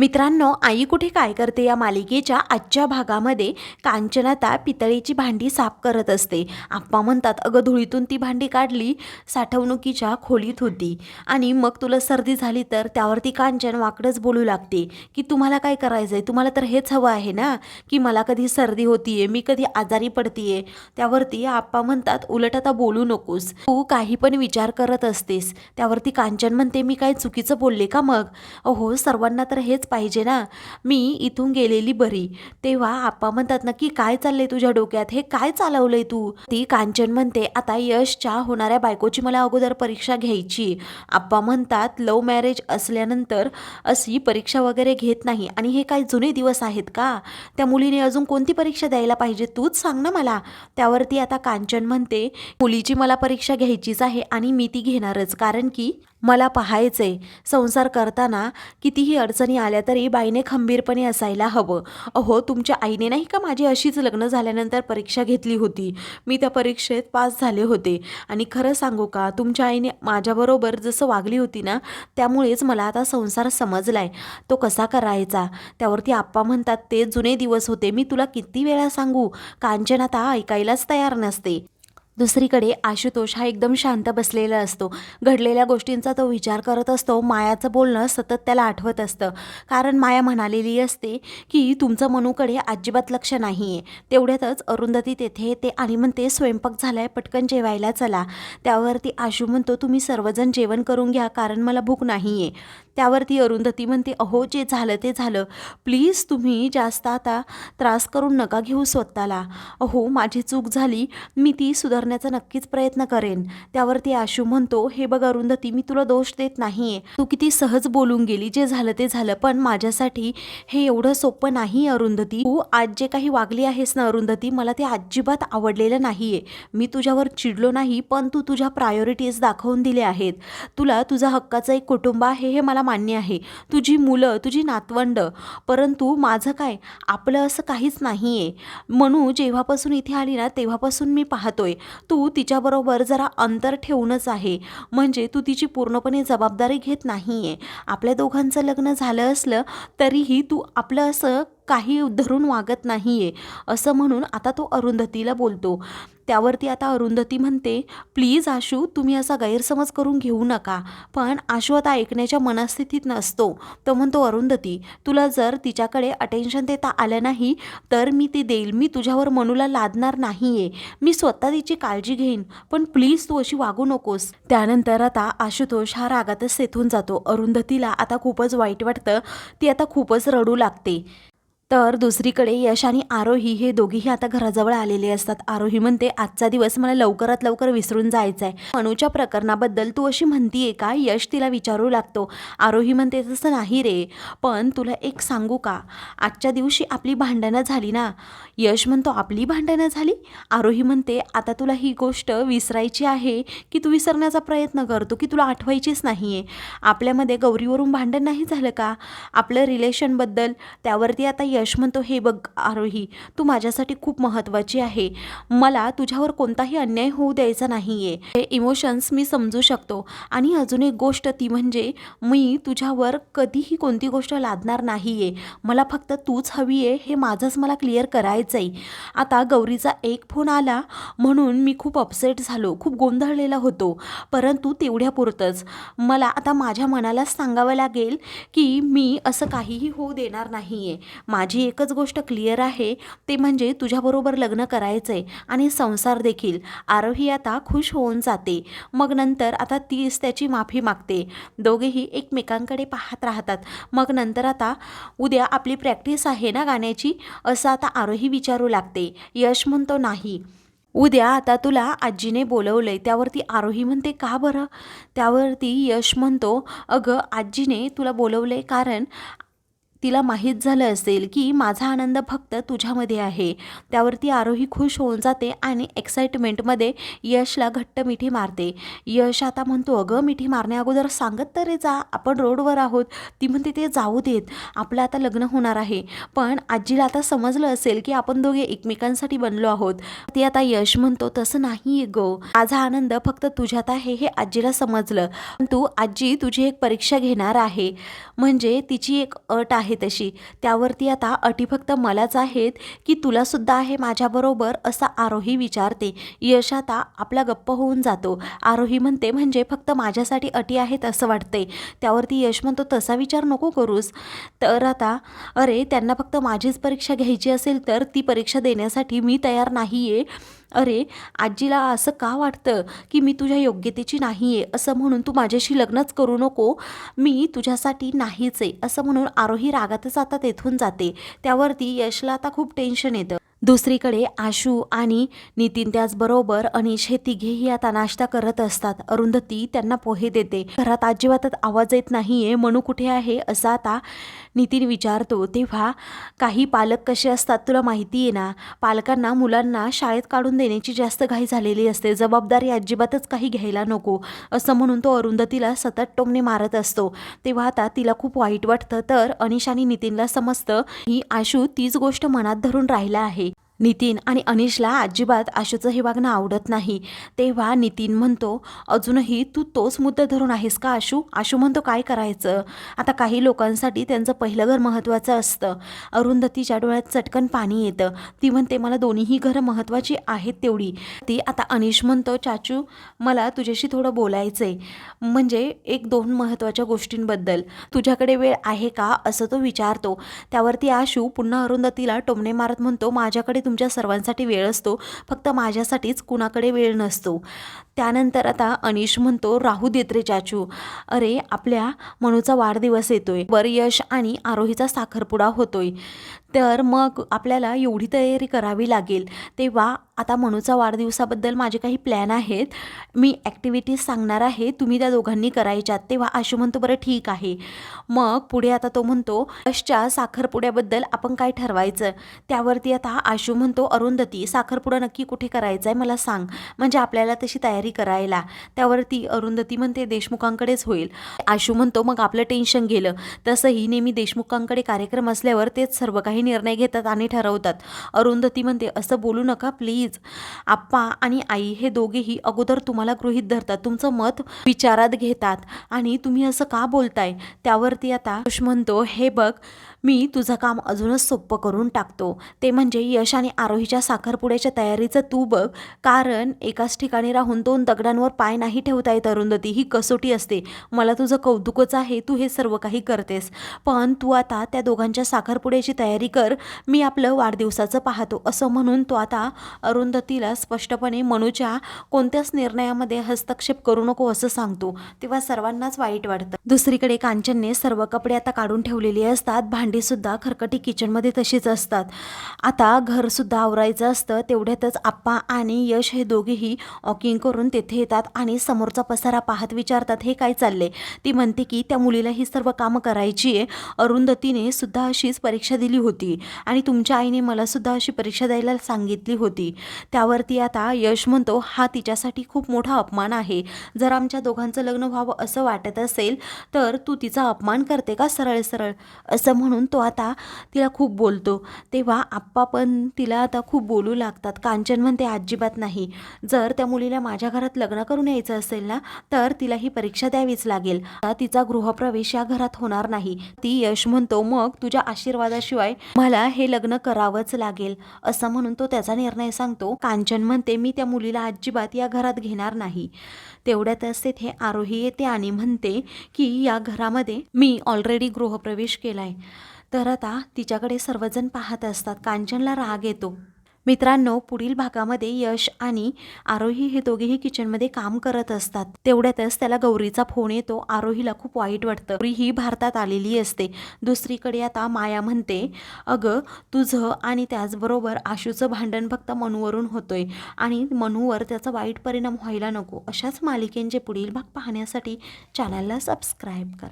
मित्रांनो आई कुठे काय करते या मालिकेच्या आजच्या भागामध्ये? कांचनाता पितळेची भांडी साफ करत असते. आप्पा म्हणतात अगं धुळीतून ती भांडी काढली साठवणुकीच्या खोलीत होती. आणि मग तुला सर्दी झाली तर त्यावरती कांचन वाकडंच बोलू लागते की तुम्हाला काय करायचं आहे तुम्हाला तर हेच हवं आहे ना? की मला कधी सर्दी होतीये मी कधी आजारी पडतीये? त्यावरती आप्पा म्हणतात उलट आता बोलू नकोस. तू काही पण विचार करत असतेस. त्यावरती कांचन म्हणते मी काय चुकीचं बोलले का मग? अहो सर्वांना तर हेच पाहिजे ना? मी इथून गेलेली बरी. तेव्हा आप्पा म्हणतात ना की काय चाललंय तुझ्या डोक्यात? हे काय चालवलंय तू? ती कांचन म्हणते आता यशच्या होणाऱ्या बायकोची मला अगोदर परीक्षा घ्यायची. आप्पा म्हणतात लव्ह मॅरेज असल्यानंतर अशी परीक्षा वगैरे घेत नाही आणि हे काय जुने दिवस आहेत का? त्या मुलीने अजून कोणती परीक्षा द्यायला पाहिजे? तूच सांग ना मला. त्यावरती आता कांचन म्हणते मुलीची मला परीक्षा घ्यायचीच आहे आणि मी ती घेणारच. कारण की मला पाहायचंय संसार करताना कितीही अडचणी आल्या तरी बाईने खंबीरपणे असायला हवं. अहो तुमच्या आईने नाही का माझी अशीच लग्न झाल्यानंतर परीक्षा घेतली होती? मी त्या परीक्षेत पास झाले होते. आणि खरं सांगू का तुमच्या आईने माझ्याबरोबर जसं वागली होती ना त्यामुळेच मला आता संसार समजलाय. तो कसा करायचा? त्यावरती आप्पा म्हणतात ते जुने दिवस होते. मी तुला किती वेळा सांगू? कांचन आता ऐकायलाच तयार नसते. दुसरीकडे आशुतोष हा एकदम शांत बसलेला असतो. घडलेल्या गोष्टींचा तो विचार करत असतो. मायाचं बोलणं सतत त्याला आठवत असतं. कारण माया म्हणालेली असते की तुमचं मनूकडे अजिबात लक्ष नाही आहे तेवढ्यातच अरुंधती तेथे येते आणि म्हणते स्वयंपाक झालाय पटकन जेवायला चला. त्यावरती आशू म्हणतो तुम्ही सर्वजण जेवण करून घ्या कारण मला भूक नाही आहे त्यावरती अरुंधती म्हणते अहो जे झालं ते झालं. प्लीज तुम्ही जास्त आता त्रास करून नका घेऊ स्वतःला. अहो माझी चूक झाली. मी ती करण्याचा नक्कीच प्रयत्न करेन. त्यावरती आशू म्हणतो हे बघ अरुंधती मी तुला दोष देत नाहीये तू किती सहज बोलून गेली जे झालं ते झालं पण माझ्यासाठी हे एवढं सोपं नाही अरुंधती तू. आज जे काही वागली आहेस ना अरुंधती मला ते अजिबात आवडलेलं नाहीये. मी तुझ्यावर चिडलो नाही पण तू तुझ्या प्रायोरिटीज दाखवून दिले आहेत. तुला तुझा हक्काचं एक कुटुंब आहे हे मला मान्य आहे. तुझी मुलं तुझी नातवंड. परंतु माझं काय? आपलं असं काहीच नाही आहे म्हणू जेव्हापासून इथे आली ना तेव्हापासून मी पाहतोय. तू तिच्याबरोबर जरा अंतर ठेवूनच आहे. म्हणजे तू तिची पूर्णपणे जबाबदारी घेत नाही आहे आपल्या दोघांचं लग्न झालं असलं तरीही तू आपलं असं काही धरून वागत नाही आहे असं म्हणून आता तो अरुंधतीला बोलतो. त्यावरती आता अरुंधती म्हणते प्लीज आशू तुम्ही असा गैरसमज करून घेऊ नका पण आशू आता ऐकण्याच्या मनस्थितीत नसतो. तो म्हणतो अरुंधती तुला जर तिच्याकडे अटेन्शन देता आलं नाही तर मी ती देईल. मी तुझ्यावर मनूला लादणार नाही आहे मी स्वतः तिची काळजी घेईन पण प्लीज तू अशी वागू नकोस. त्यानंतर आता आशुतोष हा रागातच सेथून जातो. अरुंधतीला आता खूपच वाईट वाटतं. ती आता खूपच रडू लागते. तर दुसरीकडे यश आणि आरोही हे दोघीही आता घराजवळ आलेले असतात. आरोही म्हणते आजचा दिवस मला लवकरात लवकर विसरून जायचा आहे मनूच्या प्रकरणाबद्दल तू अशी म्हणतीये का? यश तिला विचारू लागतो. आरोही म्हणते तसं नाही रे. पण तुला एक सांगू का? आजच्या दिवशी आपली भांडणं झाली ना? यश म्हणतो आपली भांडणं झाली? आरोही म्हणते आता तुला ही गोष्ट विसरायची आहे की तू विसरण्याचा प्रयत्न करतो की तुला आठवायचीच नाही आहे आपल्यामध्ये गौरीवरून भांडण नाही झालं का? आपलं रिलेशनबद्दल त्यावरती आता यश म्हणतो हे बघ आरोही तू माझ्यासाठी खूप महत्त्वाची आहे. मला तुझ्यावर कोणताही अन्याय होऊ द्यायचा नाही आहे हे इमोशन्स मी समजू शकतो. आणि अजून एक गोष्ट ती म्हणजे मी तुझ्यावर कधीही कोणती गोष्ट लादणार नाही आहे मला फक्त तूच हवी आहे हे माझंच मला क्लिअर करायचं आहे आता गौरीचा एक फोन आला म्हणून मी खूप अपसेट झालो खूप गोंधळलेला होतो. परंतु तेवढ्यापुरतंच मला आता माझ्या मनालाच सांगावं लागेल की मी असं काहीही होऊ देणार नाही आहे माझी एकच गोष्ट क्लिअर आहे ते म्हणजे तुझ्याबरोबर लग्न करायचं आहे आणि संसार देखील. आरोही आता खुश होऊन जाते. मग नंतर आता तीच त्याची माफी मागते. दोघेही एकमेकांकडे पाहत राहतात. मग नंतर आता उद्या आपली प्रॅक्टिस आहे ना गाण्याची? असं आता आरोही विचारू लागते. यश म्हणतो नाही. उद्या आता तुला आजीने बोलवलंय. त्यावरती आरोही म्हणते का बरं? त्यावरती यश म्हणतो अगं आजीने तुला बोलवलंय कारण तिला माहीत झालं असेल की माझा आनंद फक्त तुझ्यामध्ये आहे. त्यावरती आरोही खुश होऊन जाते आणि एक्साइटमेंटमध्ये यशला घट्ट मिठी मारते. यश आता म्हणतो अगं मिठी मारण्या अगोदर सांगत तरी जा आपण रोडवर आहोत. ती म्हणते ते जाऊ देत आपलं आता लग्न होणार आहे. पण आजीला आता समजलं असेल की आपण दोघे एकमेकांसाठी बनलो आहोत. ती आता यश म्हणतो तसं नाही गो. माझा आनंद फक्त तुझ्यात आहे हे आजीला समजलं. पण तू आजी तुझी एक परीक्षा घेणार आहे. म्हणजे तिची एक अट आहे आहे तशी. त्यावरती आता अटी फक्त मलाच आहेत की तुलासुद्धा आहे माझ्याबरोबर असा आरोही विचारते. यश आता आपला गप्प होऊन जातो. आरोही म्हणते म्हणजे फक्त माझ्यासाठी अटी आहेत असं वाटते त्यावरती यश म्हणतो तसा विचार नको करूस. तर आता अरे त्यांना फक्त माझीच परीक्षा घ्यायची असेल तर ती परीक्षा देण्यासाठी मी तयार नाही आहे अरे आजीला असं का वाटतं की मी तुझ्या योग्यतेची नाही आहे असं म्हणून तू माझ्याशी लग्नच करू नको. मी तुझ्यासाठी नाहीच आहे. असं म्हणून आरोही रागातच आता तेथून जाते. त्यावरती यशला आता खूप टेन्शन येतं. दुसरीकडे आशू आणि नितीन त्याचबरोबर अनिश हे तिघेही आता नाश्ता करत असतात. अरुंधती त्यांना पोहे देते. घरात अजिबातच आवाज येत नाहीये. मनू कुठे आहे? असं आता नितीन विचारतो. तेव्हा काही पालक कसे असतात तुला माहिती आहे ना? पालकांना मुलांना शाळेत काढून देण्याची जास्त घाई झालेली असते. जबाबदारी अजिबातच काही घ्यायला नको असं म्हणून तो अरुंधतीला सतत टोमणे मारत असतो. तेव्हा आता तिला खूप वाईट वाटतं. तर अनिश आणि नितीनला समजतं ही आशू तीच गोष्ट मनात धरून राहिला आहे. नितीन आणि अनिशला अजिबात आशूचं हे वागणं आवडत नाही. तेव्हा नितीन म्हणतो अजूनही तू तोच मुद्दा धरून आहेस का आशू? आशू म्हणतो काय करायचं? आता काही लोकांसाठी त्यांचं पहिलं घर महत्त्वाचं असतं. अरुंधतीच्या डोळ्यात चटकन पाणी येतं. ती म्हणते मला दोन्हीही घरं महत्त्वाची आहेत तेवढी. ती आता अनिश म्हणतो चाचू मला तुझ्याशी थोडं बोलायचं आहे म्हणजे एक दोन महत्त्वाच्या गोष्टींबद्दल. तुझ्याकडे वेळ आहे का? असं तो विचारतो. त्यावरती आशू पुन्हा अरुंधतीला टोमणे मारत म्हणतो माझ्याकडे तुमच्या सर्वांसाठी वेळ असतो. फक्त माझ्यासाठीच कुणाकडे वेळ नसतो. त्यानंतर आता अनिश म्हणतो राहू देत रे चाचू. अरे आपल्या मनूचा वाढदिवस येतोय. वर यश आणि आरोहीचा साखरपुडा होतोय. तर मग आपल्याला एवढी तयारी करावी लागेल. तेव्हा आता मनूचा वाढदिवसाबद्दल माझे काही प्लॅन आहेत. मी ॲक्टिव्हिटीज सांगणार आहे. तुम्ही त्या दोघांनी करायच्यात. तेव्हा आशू म्हणतो बरं ठीक आहे. मग पुढे आता तो म्हणतो अशच्या साखरपुड्याबद्दल आपण काय ठरवायचं? त्यावरती आता आशू म्हणतो अरुंधती साखरपुडा नक्की कुठे करायचा आहे मला सांग. म्हणजे आपल्याला तशी तयारी करायला. त्यावरती अरुंधती म्हणते देशमुखांकडेच होईल. आशू म्हणतो मग आपलं टेन्शन गेलं. तसंही नेहमी देशमुखांकडे कार्यक्रम असल्यावर तेच सर्व काही निर्णय घेतात आणि ठरवतात. अरुंधती म्हणते असं बोलू नका प्लीज. आप्पा आणि आई हे दोघेही अगोदर तुम्हाला गृहीत धरतात. तुमचं मत विचारात घेतात. आणि तुम्ही असं का बोलताय? त्यावरती आता म्हणतो हे बघ मी तुझं काम अजूनच सोपं करून टाकतो. ते म्हणजे यश आणि आरोहीच्या साखरपुड्याच्या तयारीचं तू बघ. कारण एकाच ठिकाणी राहून दोन दगडांवर पाय नाही ठेवता येत अरुंधती. ही कसोटी असते. मला तुझं कौतुकच आहे. तू हे सर्व काही करतेस. पण तू आता त्या दोघांच्या साखरपुड्याची तयारी कर. मी आपलं वाढदिवसाचं पाहतो. असं म्हणून तो आता अरुंधतीला स्पष्टपणे मनूच्या कोणत्याच निर्णयामध्ये हस्तक्षेप करू नको असं सांगतो. तेव्हा सर्वांनाच वाईट वाटतं. दुसरीकडे कांचनने सर्व कपडे आता काढून ठेवलेले असतात. भांड भांडीसुद्धा खरकटी किचनमध्ये तशीच असतात. आता घरसुद्धा आवरायचं असतं तेवढ्यातच आप्पा आणि यश हे दोघेही वॉकिंग करून तेथे येतात आणि समोरचा पसारा पाहत विचारतात हे काय चालले ती म्हणते की त्या मुलीला ही सर्व कामं करायची आहे. अरुंधतीने सुद्धा अशीच परीक्षा दिली होती आणि तुमच्या आईने मला सुद्धा अशी परीक्षा द्यायला सांगितली होती. त्यावरती आता यश म्हणतो हा तिच्यासाठी खूप मोठा अपमान आहे. जर आमच्या दोघांचं लग्न व्हावं असं वाटत असेल तर तू तिचा अपमान करते का सरळ सरळ? असं म्हणून तो आता तिला खूप बोलतो. तेव्हा आप्पा पण तिला आता खूप बोलू लागतात. कांचन म्हणते अजिबात नाही. जर त्या मुलीला माझ्या घरात लग्न करून यायचं असेल ना तर तिला ही परीक्षा द्यावीच लागेल. तिचा गृहप्रवेश या घरात होणार नाही. ती यश म्हणतो मग तुझ्या आशीर्वादाशिवाय मला हे लग्न करावंच लागेल. असं म्हणून तो त्याचा निर्णय सांगतो. कांचन म्हणते मी त्या मुलीला अजिबात या घरात घेणार नाही. तेवढ्यातच तेथे आरोही येते आणि म्हणते की या घरामध्ये मी ऑलरेडी गृहप्रवेश केलाय. तर आता तिच्याकडे सर्वजण पाहत असतात. कांचनला राग येतो. मित्रांनो पुढील भागामध्ये यश आणि आरोही हे दोघेही किचनमध्ये काम करत असतात. तेवढ्यातच त्याला गौरीचा फोन येतो. आरोहीला खूप वाईट वाटतं. गौरी ही भारतात आलेली असते. दुसरीकडे आता माया म्हणते अगं तुझं आणि त्याचबरोबर आशूचं भांडण फक्त मनूवरून होतोय आणि मनूवर त्याचा वाईट परिणाम व्हायला नको. अशाच मालिकेंचे पुढील भाग पाहण्यासाठी चॅनलला सबस्क्राईब करा.